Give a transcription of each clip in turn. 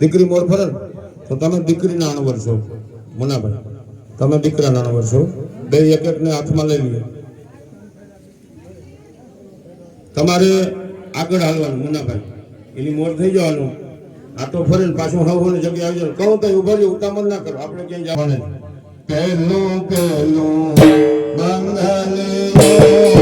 દીકરી? મોર ફરે તો તમે દીકરીના અણવર છો મુનાભાઈ. તમે દીકરાના અણવર છો. બે એક એક ને હાથમાં લઈ લ્યો. તમારે આગળ હાલવાનું મુનાભાઈ. એની મોર થઈ જવાનું. આ તો ફરે ને પાછું હવ ને જગ્યા આવી જાય કહું તો ઊભા રહ્યો ઉતામળ ના કરો. આપણે ક્યાંય જવાનું. પહેલું પહેલું બંધન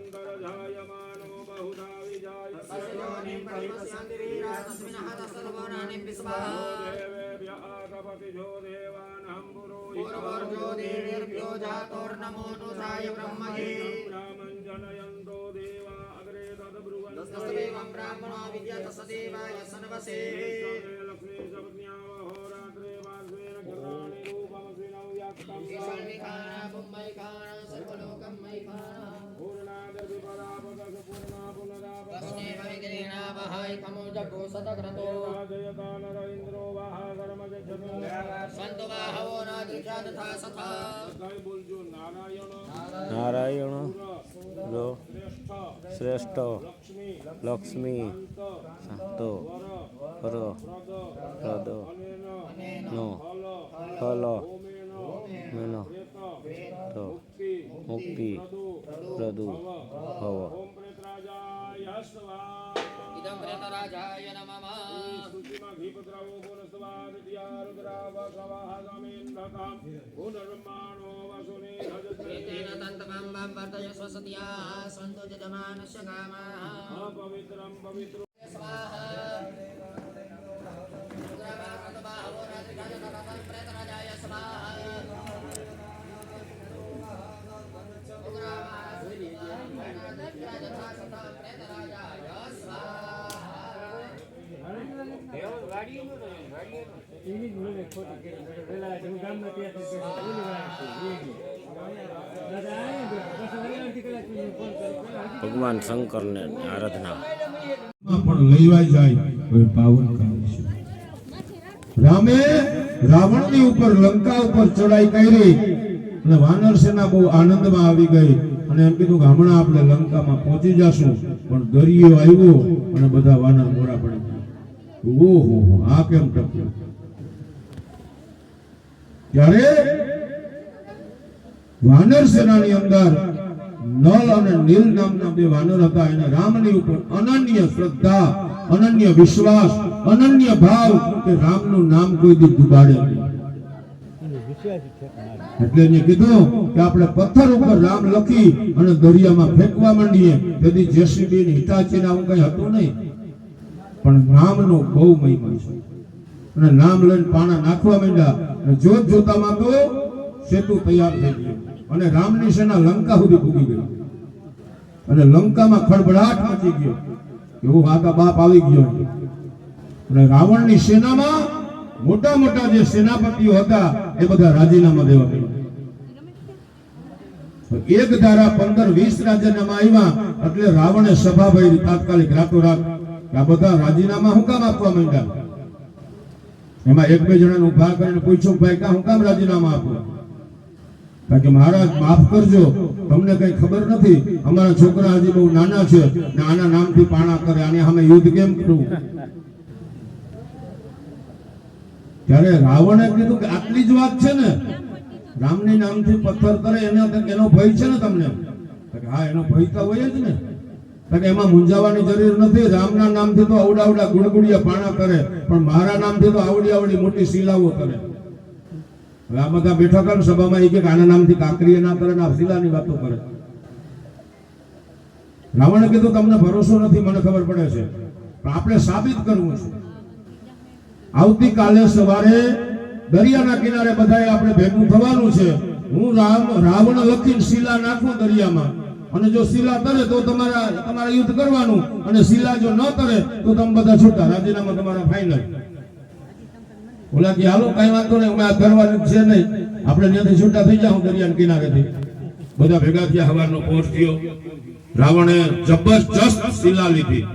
योनिं परिपश्यन्ति वीरा तस्मिन्नः तत्सर्वनानिं विस्वाहा पूर्वर्जो देवेर्भ्यो जातोर्नमो नुसाय ब्रह्मणे तस्मेवं ब्राह्मणो विद्यात सदेवाय सन्वसे ईशान्यखाना बुम्मैखाना सर्वलोकं मैखाना विघ्नेना वहाय खमो जगो सतक्रतो सन्तु बाहवो नादिजा तथा सथा બોલજો નારાયણ નારાયણ લો શ્રેષ્ઠ શ્રેષ્ઠ લક્ષ્મી લક્ષ્મી શાંત શાંતો વર પર પ્રદ પ્રદ અનેન નો ફલ ફલ હોમેન મેન પ્રેત તો મુક્તિ મુક્તિ પ્રદુ પ્રદુ ભવ ઓમ પ્રેતરાજાય સ્વા વિદમ્રતરાજાય નમઃ. સ્તુતિમાં ઘી પધરાવો પુનસ્તવાદ દિયા રુદ્રાવા સવાહ સામેન્દ્રકામ પુનર્બ્રહ્માણો વાસુને ભજતે તંતમં વં વર્તય સ્વસત્યા સંતો જમાનસ્ય કામાઃ પવિત્રં પવિત્ર સ્વાહા ભગવાન શંકરને આરાધના. પણ લઈવાય જાય પાવન છે. રામે રાવણની ઉપર લંકા ઉપર ચડાઈ કરી અને વાનર સેના બહુ આનંદમાં આવી ગઈ અને એમ કીધું કે હમણાં આપણે લંકામાં પહોંચી જશું, પણ દરિયો આવ્યો અને બધા વાનર મોડા હો, આ કેમ ટપ્યો? ત્યારે વાનર સેનાની અંદર નલ અને નીલ નામના બે વાનર હતા. એને રામની ઉપર અનન્ય શ્રદ્ધા અનન્ય વિશ્વાસ અનન્ય ભાવ કે રામનું નામ કોઈ દી ડુબાડે એટલે એને કીધું કે આપણે પથ્થર ઉપર રામ લખી અને દરિયામાં ફેંકવા માંડીએ. તેથી જેસીબી ની હિતાચી આવું કઈ હતું નહીં. પણ નામનો બહુ મહિમા છે. અને નામ લઈને પાણા નાખવા માંડ્યા અને જોત જોતામાં તો સેતુ તૈયાર થઈ ગયો. અને રામની સેના લંકા સુધી ભૂગી ગઈ. અને લંકામાં ખળભળાટ મચી ગયો. એવું આકા બાપ આવી ગયો. અને રાવણની સેનામાં મોટા મોટા જે સેનાપતિઓ હતા, એ બધા રાજીનામા દેવા ગયા એક ધારા પંદર વીસ રાજીનામા આવ્યા, એટલે રાવણે સભા ભરી તાત્કાલિક રાતોરાત કે આ બધા રાજીનામા હું કામ આપવા માંડ્યા? એમાં એક બે જણાને ઊભા કરીને પૂછ્યું, ભાઈ, કા હું કામ રાજીનામા આપું? કારણ કે મહારાજ, માફ કરજો, તમને કઈ ખબર નથી. અમારા છોકરા હજી બહુ નાના છે ને આના નામથી પાણા કરે, આને સામે યુદ્ધ કેમ કરવું ત્યારે રાવણે કીધું કે આટલી જ વાત છે ને? રામની નામથી પથ્થર કરે, એના એનો ભય છે ને તમને? હા, એનો ભય તો હોય જ ને. કે એમાં મૂંઝાવાની જરૂર નથી. રામના નામથી તો આવડા આવડા ગુડગુડિયા પાણા કરે, પણ મારા નામથી તો આવડી આવડી મોટી શિલાઓ કરે. બધા બેઠા કરે સભામાં એક એક આના નામથી કાંકરીએ ના કરે ને શિલાની વાતો કરે. રાવણે કીધું, તમને ભરોસો નથી, મને ખબર પડે છે. પણ આપણે સાબિત કરવું છે. આવતીકાલે સવારે દરિયાના કિનારે બધાએ આપણે ભેગું થવાનું છે. હું રામ, રાવણ લખીને શિલા નાખું દરિયામાં. અને જો શિલા તરે તો તમારા તમારે યુદ્ધ કરવાનું અને શિલા જો ન તરે તો તમે બધા છૂટા. રાજીનામા તમારા ફાઇનલ ઓલા કે હાલો, કઈ વાંધો નહીં, અમે આ કરવાનું છે નહીં. આપણે ત્યાંથી છૂટા થઈ જાવ દરિયાના કિનારેથી. બધા ભેગા થયા, હવારનો પહોંચ થયો. રાવણે જબરજસ્ત શિલા લીધી.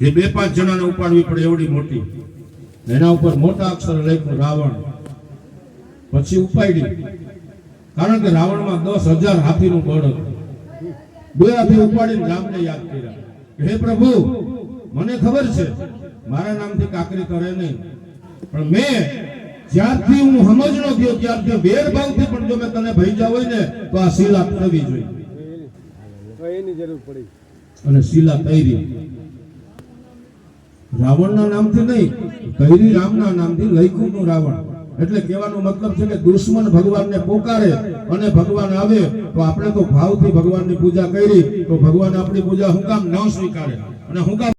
જે બે પાંચ જણાને ઉપાડવી પડે એવડી મોટી. એના ઉપર મોટા અક્ષર લખ્યું, રાવણ. પછી ઉપાડી. કારણ કે રાવણમાં દસ હજાર હાથીનું બળ હતું. બે ઉપાડીને રામને યાદ કર્યા. હે પ્રભુ મને ખબર છે મારા નામથી કાકરી કરે નહીં. પણ મેં જ્યારથી હું સમજણો થયો ત્યારથી વેરભાવથી પણ જો મેં તને ભેજા હોય ને તો આ શીલા થવી જોઈએ. એની જરૂર પડી. અને શીલા તૈરી. રાવણના નામથી નહીં કૈરી રામના નામથી લખ્યું નું રાવણ. એટલે કહેવાનો મતલબ છે કે દુશ્મન ભગવાનને પોકારે અને ભગવાન આવે, તો આપણે તો ભાવથી ભગવાનની પૂજા કરી, તો ભગવાન આપણી પૂજા હું કામ ન સ્વીકારે? અને હું કામ